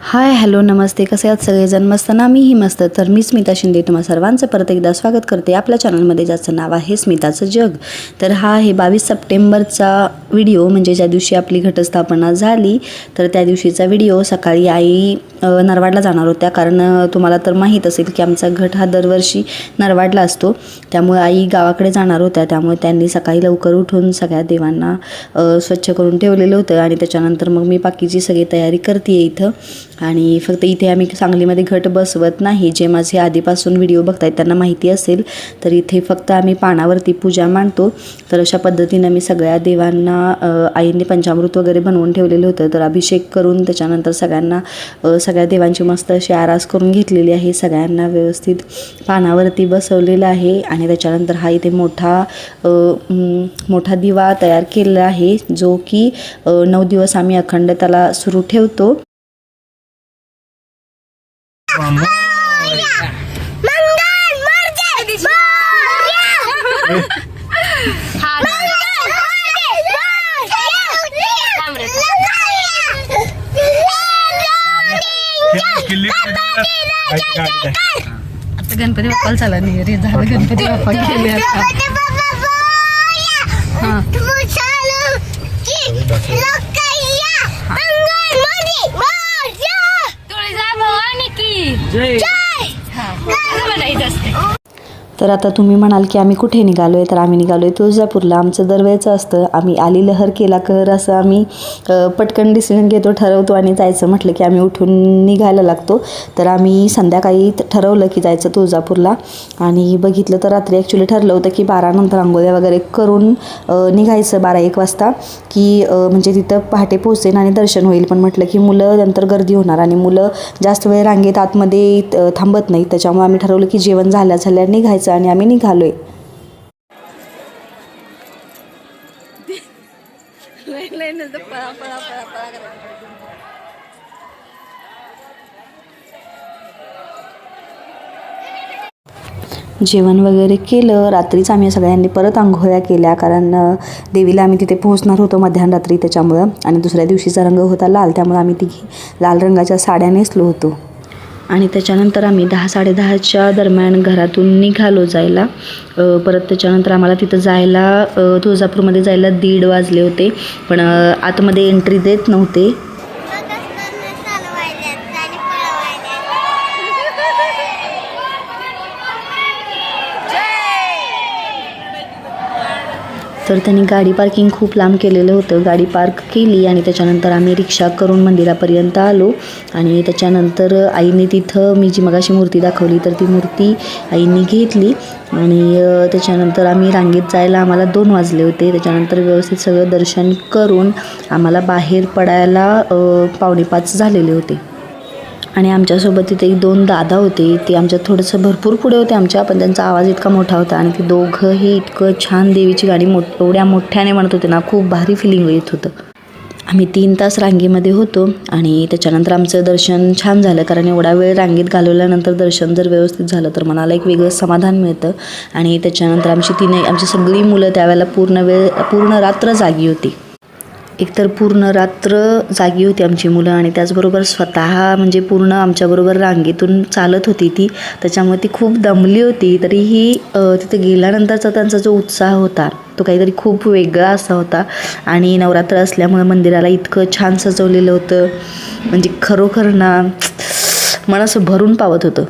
Hi hello नमस्ते. कसे आहात सगळेजण? मस्त ना? मीही मस्त. तर मी स्मिता शिंदे. तुम्हा सर्वांचं परत एकदा स्वागत करते आपल्या चॅनलमध्ये ज्याचं नाव आहे स्मिताचं जग. तर हा आहे बावीस सप्टेंबरचा व्हिडिओ. म्हणजे ज्या दिवशी आपली घटस्थापना झाली तर त्या दिवशीचा व्हिडिओ. सकाळी आई नरवाडला जाणार होत्या. कारण तुम्हाला तर माहीत असेल की आमचा घट हा दरवर्षी नरवाडला असतो. त्यामुळे आई गावाकडे जाणार होत्या. त्यामुळे त्यांनी सकाळी लवकर उठून सगळ्या देवांना स्वच्छ करून ठेवलेलं होतं. आणि त्याच्यानंतर मग मी बाकीची सगळी तयारी करते इथं. आणि फक्त इथे आम्ही सांगलीमध्ये घट बसवत नाही. जे माझे आधीपासून व्हिडिओ बघतायत त्यांना माहिती असेल तर इथे फक्त आम्ही पानावरती पूजा मांडतो. तर अशा पद्धतीनं मी सगळ्या देवांना आईने पंचामृत वगैरे बनवून ठेवलेलं होतं. तर अभिषेक करून त्याच्यानंतर सगळ्यांना सगळ्या देवांची मस्त अशी आरास करून घेतलेली आहे. सगळ्यांना व्यवस्थित पानावरती बसवलेलं आहे आणि त्याच्यानंतर हा इथे मोठा मोठा दिवा तयार केलेला आहे जो की नऊ दिवस आम्ही अखंड त्याला सुरू ठेवतो. किल्ली गाडी आता गणपती बाप्पाला झाला नाही रे झालं गणपती बाप्पा गेले आता हां तुळजा भवानी की हा असं म्हणायचं असते तर आता तुम्ही म्हणाल की आम्ही कुठे निघालो आहे तर आम्ही निघालो आहे तुळजापूरला. आमचं दरवेळचं असतं. आम्ही आली लहर केला कहर असं आम्ही पटकन डिसिजन घेतो ठरवतो आणि जायचं. म्हटलं की आम्ही उठून निघायला लागतो. तर आम्ही संध्याकाळी ठरवलं की जायचं तुळजापूरला. आणि बघितलं तर रात्री ॲक्च्युली ठरलं होतं की बारानंतर आंघोळ्या वगैरे करून निघायचं बारा एक वाजता. की म्हणजे तिथं पहाटे पोहोचेन आणि दर्शन होईल. पण म्हटलं की मुलं नंतर गर्दी होणार आणि मुलं जास्त वेळ रांगेत आतमध्ये थांबत नाहीत. त्याच्यामुळे आम्ही ठरवलं की जेवण झाल्या झाल्या निघायचं आणि आम्ही निघालो आहे जेवण वगैरे केलं. रात्रीच आम्ही सगळ्यांनी परत आंघोळ्या केल्या. कारण देवीला आम्ही तिथे पोहोचणार होतो मध्यानरात्री त्याच्यामुळं. आणि दुसऱ्या दिवशीचा रंग होता लाल. त्यामुळे आम्ही तिघी लाल रंगाच्या साड्या नेसलो होतो. आणि त्याच्यानंतर आम्ही दहा साडेदहाच्या दरम्यान घरातून निघालो जायला. परत त्याच्यानंतर आम्हाला तिथं जायला तुळजापूरमध्ये जायला दीड वाजले होते. पण आतमध्ये एंट्री देत नव्हते. तर त्यांनी गाडी पार्किंग खूप लांब केलेलं होतं. गाडी पार्क केली आणि त्याच्यानंतर आम्ही रिक्षा करून मंदिरापर्यंत आलो. आणि त्याच्यानंतर आईने तिथं मी जी मगाशी मूर्ती दाखवली तर ती मूर्ती आईने घेतली. आणि त्याच्यानंतर आम्ही रांगेत जायला आम्हाला दोन वाजले होते. त्याच्यानंतर व्यवस्थित सगळं दर्शन करून आम्हाला बाहेर पडायला पावणेपाच पावणे पाच झालेले होते. आणि आमच्यासोबत तिथे एक दोन दादा होते. ते आमच्या थोडंसं भरपूर पुढे होते. आमच्या पण त्यांचा आवाज इतका मोठा होता. आणि ते दोघंही इतकं छान देवीची गाणी मोठ एवढ्या मोठ्याने म्हणत होते ना खूप भारी फिलिंग येत होतं. आम्ही तीन तास रांगेमध्ये होतो आणि त्याच्यानंतर आमचं दर्शन छान झालं. कारण एवढा वेळ रांगेत घालवल्यानंतर दर्शन जर व्यवस्थित झालं तर मनाला एक वेगळं समाधान मिळतं. आणि त्याच्यानंतर आमची तिने आमची सगळी मुलं त्यावेळेला पूर्ण वेळ पूर्ण रात्र जागी होती. एकतर पूर्ण रात्र जागी होती आमची मुलं आणि त्याचबरोबर स्वतः म्हणजे पूर्ण आमच्याबरोबर रांगेतून चालत होती ती. त्याच्यामुळे ती खूप दमली होती. तरीही तिथे गेल्यानंतरचा त्यांचा जो उत्साह होता तो काहीतरी खूप वेगळा असा होता. आणि नवरात्र असल्यामुळे मंदिराला इतकं छान सजवलेलं होतं. म्हणजे खरोखर ना मन असं भरून पावत होतं.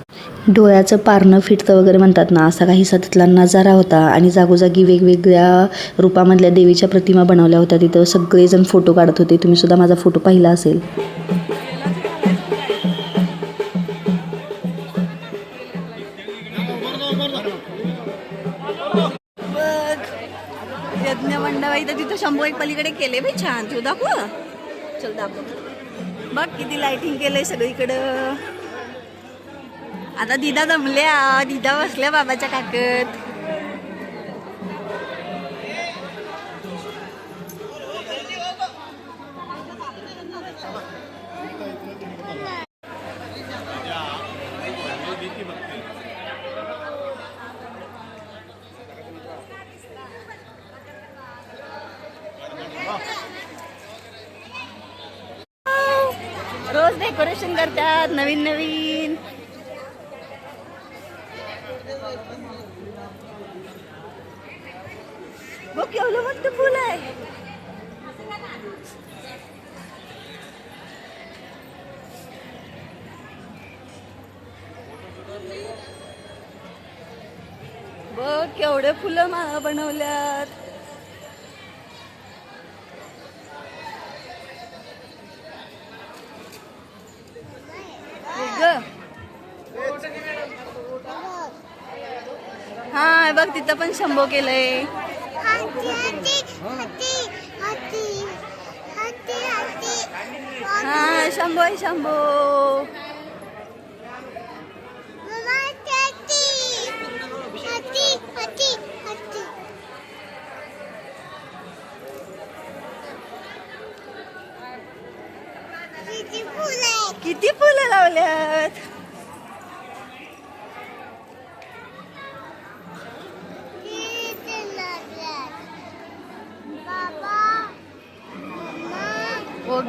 डोळ्याचं पारणं फिटतं वगैरे म्हणतात ना असा काहीसा तिथला नजारा होता. आणि जागोजागी वेगवेगळ्या रूपामधल्या देवीच्या प्रतिमा बनवल्या होत्या. तिथं सगळेजण फोटो काढत होते. तुम्ही सुद्धा माझा फोटो पाहिला असेल. यज्ञ मंडपाई तर तिथं शंभू एक पलीकडे केले बाई छान. तू दाखव. चल दाखव. बघ किती लाइटिंग केलंय सगळीकडं. आता दिदा जमल्या. दिदा बसल्या बाबाच्या काकत रोज रोज डेकोरेशन करतात नवीन नवीन. बघ केवढं मोठं फुल आहे. बघ केवढे फुलं माळा बनवल्यात. हा बघ तिथं पण शंभो केलंय. हा शंभो आहे शंभो किती फुलं लावल्यात हो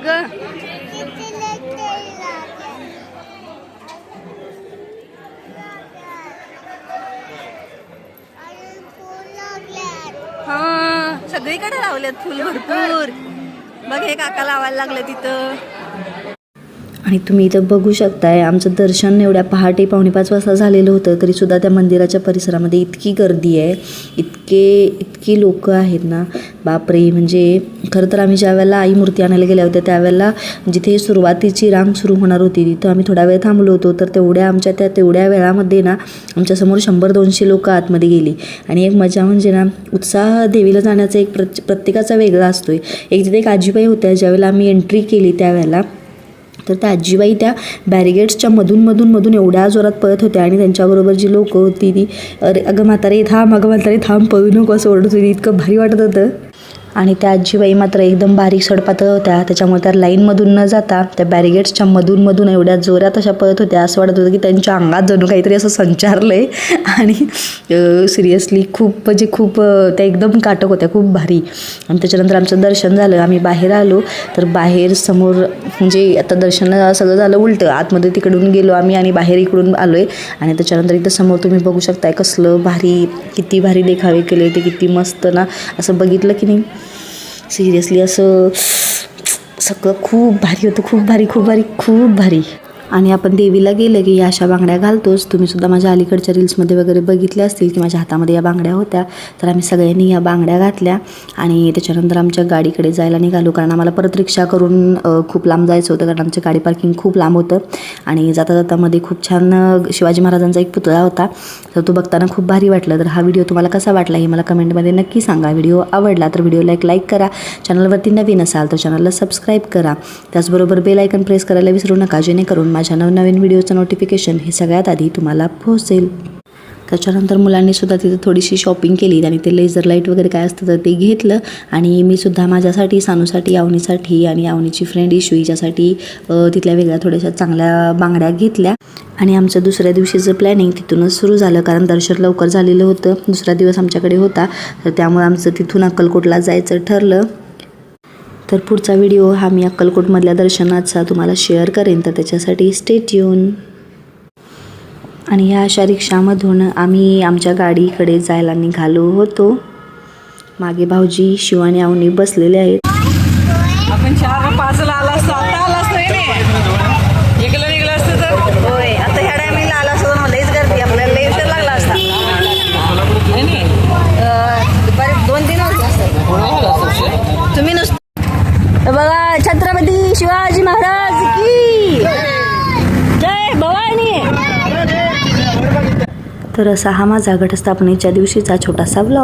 हा सगळीकडे लावल्यात फुल भरपूर. बघ हे काका लावायला लागले तिथं. आणि तुम्ही इथं बघू शकताय आमचं दर्शन एवढ्या पहाटे पावणे पाच वाजता झालेलं होतं तरीसुद्धा त्या मंदिराच्या परिसरामध्ये इतकी गर्दी आहे इतके इतकी लोक आहेत ना. बापरे म्हणजे खरं तर आम्ही ज्या वेळेला आई मूर्ती आणायला गेल्या होत्या त्यावेळेला जिथे सुरुवातीची रांग सुरू होणार होती तिथं आम्ही थोडा वेळ थांबलो होतो तर तेवढ्या आमच्या त्या तेवढ्या वेळामध्ये ना आमच्यासमोर शंभर दोनशे लोक आतमध्ये गेली. आणि एक मजा म्हणजे ना उत्साह देवीला जाण्याचा एक प्रत्येकाचा वेगळा असतोय. एक तिथे एक आजीबाई होत्या ज्यावेळेला आम्ही एंट्री केली त्यावेळेला तर त्या आजीबाई त्या बॅरिगेड्सच्या मधून मधून मधून एवढ्या जोरात पळत होत्या आणि त्यांच्याबरोबर जी लोकं होती ती अरे अगं म्हातारे थांब अगं म्हातारे थांब पळू नको असं ओरडत होती. इतकं भारी वाटत होतं. आणि त्या आजीबाई मात्र एकदम बारीक सडपात होत्या. त्याच्यामुळे त्या लाईनमधून न जाता त्या बॅरिगेड्सच्या मधून मधून एवढ्या जोरात अशा पळत होत्या. असं वाटत होतं की त्यांच्या अंगात जणू काहीतरी असं संचारलं आहे आणि सिरियसली खूप म्हणजे खूप त्या एकदम काटक होत्या. खूप भारी. आणि त्याच्यानंतर आमचं दर्शन झालं. आम्ही बाहेर आलो. तर बाहेर समोर म्हणजे आता दर्शन सगळं झालं उलटं. आतमध्ये तिकडून गेलो आम्ही आणि बाहेर इकडून आलो आहे आणि त्याच्यानंतर इथं समोर तुम्ही बघू शकताय कसलं भारी किती भारी देखावे केले ते किती मस्त ना. असं बघितलं की नाही? सिरियसली असं सगळं खूप भारी होतं खूप भारी खूप भारी खूप भारी. आणि आपण देवीला गेलं की या अशा बांगड्या घालतोच तुम्ही सुद्धा माझ्या अलीकडच्या रील्समध्ये वगैरे बघितल्या असतील की माझ्या हातामध्ये या बांगड्या होत्या. तर आम्ही सगळ्यांनी या बांगड्या घातल्या आणि त्याच्यानंतर आमच्या गाडीकडे जायला निघालो. कारण आम्हाला परत रिक्षा करून खूप लांब जायचं होतं. कारण आमचं गाडी पार्किंग खूप लांब होतं. आणि जाता जाता मध्ये खूप छान शिवाजी महाराजांचा एक पुतळा होता. तर तो बघताना खूप भारी वाटलं. तर हा व्हिडिओ तुम्हाला कसा वाटला हे मला कमेंटमध्ये नक्की सांगा. व्हिडिओ आवडला तर व्हिडिओला एक लाईक करा. चॅनलवरती नवीन असाल तर चॅनलला सबस्क्राईब करा. त्याचबरोबर बेल आयकन प्रेस करायला विसरू नका. जेणेकरून माझ्या नवनवीन व्हिडिओचं नोटिफिकेशन हे सगळ्यात आधी तुम्हाला पोहोचेल. त्याच्यानंतर मुलांनी सुद्धा तिथे थोडीशी शॉपिंग केली आणि ते लेझर लाइट वगैरे काय असतं तर ते घेतलं. आणि मी सुद्धा माझ्यासाठी सानूसाठी आवनीसाठी आणि आवनीची फ्रेंड इशू हिच्यासाठी तिथल्या वेगळ्या थोड्याशा चांगल्या बांगड्या घेतल्या. आणि आमचं दुसऱ्या दिवशीचं प्लॅनिंग तिथूनच सुरू झालं. कारण दर्शन लवकर झालेलं होतं. दुसरा दिवस आमच्याकडे होता. तर त्यामुळे आमचं तिथून अक्कलकोटला जायचं ठरलं. तर पुढचा व्हिडिओ हा मी अक्कलकोटमधल्या दर्शनाचा तुम्हाला शेअर करेन तर त्याच्यासाठी स्टेट येऊन आणि ह्या अशा रिक्षामधून आम्ही आमच्या गाडीकडे जायला निघालो होतो. मागे भाऊजी शिव आणि आवनी बसलेले आहेत. आपण चार पाचला आला असतो आता आला असतो नाही? एकला निघलं असतं तर? होय आता ह्या टायमिंगला आला असतो तर लईच गर्दी आपल्याला लई उशीर लागला असता. नाही, नाही. अं, दुपारी दोन तीन वाजता असतात थोडं झालं असतं उशीर. तुम्ही नुसतं तर बघा छत्रपती शिवाजी महाराज की? जय भवानी. तर असा हा माझा घटस्थापनेच्या दिवशीचा छोटासा ब्लॉग